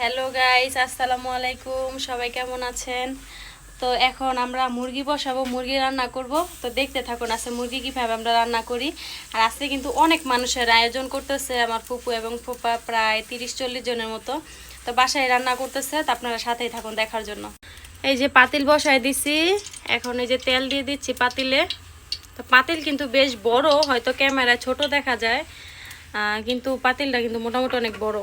Hello guys আসসালামু আলাইকুম। সবাই কেমন আছেন? তো এখন আমরা মুরগি বসাবো, মুরগি রান্না করব। তো দেখতে থাকুন, আজকে মুরগি কীভাবে আমরা রান্না করি। আর আজকে কিন্তু অনেক মানুষের আয়োজন করতেছে, আমার ফুপু এবং ফুপা প্রায় তিরিশ চল্লিশ জনের মতো। তো বাসায় রান্না করতেছে, তো আপনারা সাথেই থাকুন দেখার জন্য। এই যে পাতিল বসায় দিছি, এখন এই যে তেল দিয়ে দিচ্ছি পাতিলে। তো পাতিল কিন্তু বেশ বড়, হয়তো ক্যামেরায় ছোট দেখা যায়। কিন্তু পাতিলটা কিন্তু মোটামুটি অনেক বড়।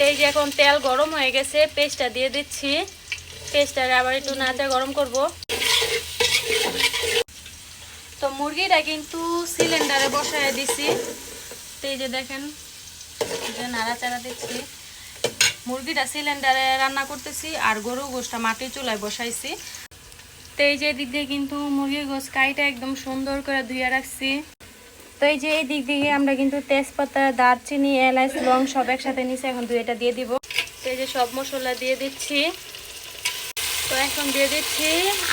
তো এই যে এখন তেল গরম হয়ে গেছে, পেস্টটা দিয়ে দিচ্ছি। পেস্টটা আবার একটু নাচা গরম করব। তো মুরগিটা কিন্তু সিলিন্ডারে বসায় দিছি। তো এই যে দেখেন যে নাড়াচাড়া দিচ্ছি। মুরগিটা সিলিন্ডারে রান্না করতেছি আর গরু গোষ্ঠটা মাটির চুলায় বসাইছি। তো এই যে দিক কিন্তু মুরগির গোস কাইটা একদম সুন্দর করে ধুয়ে রাখছি। তো এই যে এই দিক দিয়ে আমরা কিন্তু তেজপাতা, দারচিনি, এলাচ, লং সব একসাথে নিচে এখন দুইটা দিয়ে দিব। এই যে সব মশলা দিয়ে দিচ্ছি। তো এখন দিয়ে দিচ্ছি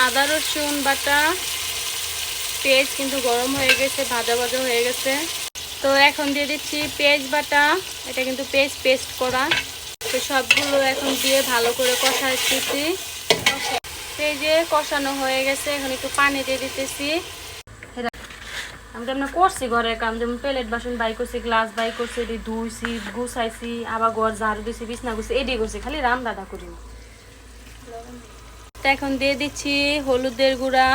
আদা, রসুন বাটা। পেঁয়াজ কিন্তু গরম হয়ে গেছে, ভাজা ভাজা হয়ে গেছে। তো এখন দিয়ে দিচ্ছি পেঁয়াজ বাটা। এটা কিন্তু পেঁয়াজ পেস্ট করা। তো সবগুলো এখন দিয়ে ভালো করে কষা কষাচ্ছি এই যে কষানো হয়ে গেছে, এখন একটু পানি দিয়ে দিতেছি। আমি তো করছি ঘরের কাম, যেমন প্লেট বাসন বাই করছি গ্লাস বাই করছি, এটি ধুইছি, গুছাইছি, আবার ঘর ঝাড়ু দিছি, বিছনা গুছি এডি করছি, খালি রাম দাদা করি এখন দিয়ে দিচ্ছি হলুদের গুঁড়া,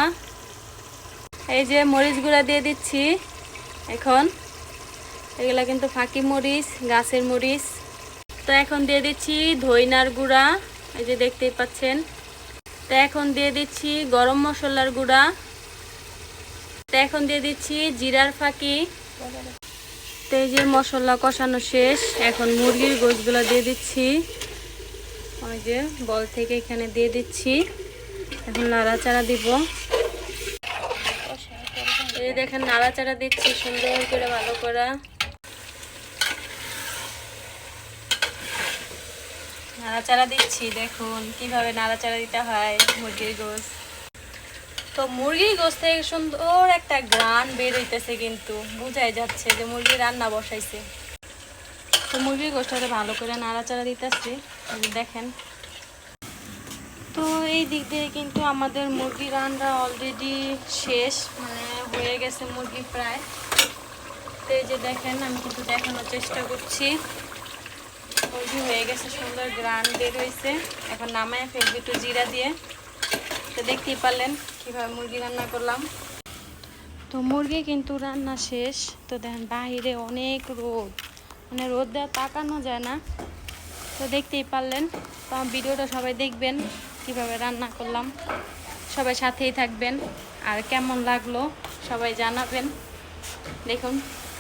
এই যে মরিচ গুঁড়া দিয়ে দিচ্ছি, এখন। এগুলা কিন্তু ফাঁকি মরিচ, গাছের মরিচ। তো এখন দিয়ে দিচ্ছি ধইনার গুঁড়া, এই যে দেখতেই পাচ্ছেন। তো এখন দিয়ে দিচ্ছি গরম মশলার গুঁড়া। তো এখন দিয়ে দিচ্ছি জিরার ফাঁকি। তো এই যে মশলা কষানো শেষ। এখন মুরগির গোছগুলো দিয়ে দিচ্ছি। ওই যে বল থেকে এখানে দিয়ে দিচ্ছি। এখন নাড়াচাড়া দিব। এই দেখেন নাড়াচাড়া দিচ্ছি সুন্দর করে, ভালো করে। নাড়াচাড়া দিচ্ছি, দেখুন কীভাবে নাড়াচাড়া দিতে হয় মুরগির গোছ তো মুরগির গোস থেকে সুন্দর একটা গ্রান বের হইতেছে কিন্তু, বুঝাই যাচ্ছে যে মুরগি রান্না বসাইছে। তো মুরগির গোসটাতে ভালো করে নাড়াচাড়া দিতেছি দেখেন। তো এই দিক দিয়ে কিন্তু আমাদের মুরগি রান্না অলরেডি শেষ মানে হয়ে গেছে মুরগি প্রায়। তো যে দেখেন, আমি কিন্তু দেখানোর চেষ্টা করছি। মুরগি হয়ে গেছে, সুন্দর গ্রান বের হয়েছে এখন নামায় ফেলবি একটু জিরা দিয়ে। তো দেখতেই পারলেন কীভাবে মুরগি রান্না করলাম। তো মুরগি কিন্তু রান্না শেষ। তো দেখেন বাহিরে অনেক রোদ। মানে রোদ দেওয়া তাকানো যায় না। তো দেখতেই পারলেন। তো ভিডিওটা সবাই দেখবেন কীভাবে রান্না করলাম। সবাই সাথেই থাকবেন। আর কেমন লাগল সবাই জানাবেন। দেখুন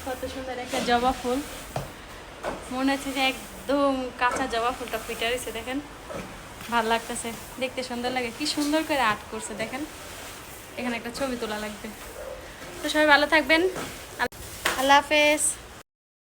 কত সুন্দর একটা জবা ফুল। মনে হচ্ছে যে একদম কাঁচা জবা ফুলটা ফুটে রয়েছে, দেখেন। ভালো লাগতেছে, দেখতে সুন্দর লাগে। কি সুন্দর করে আর্ট করছে, দেখেন। এখানে একটা ছবি তোলা লাগবে। তো সবাই ভালো থাকবেন। আল্লাহ হাফেজ।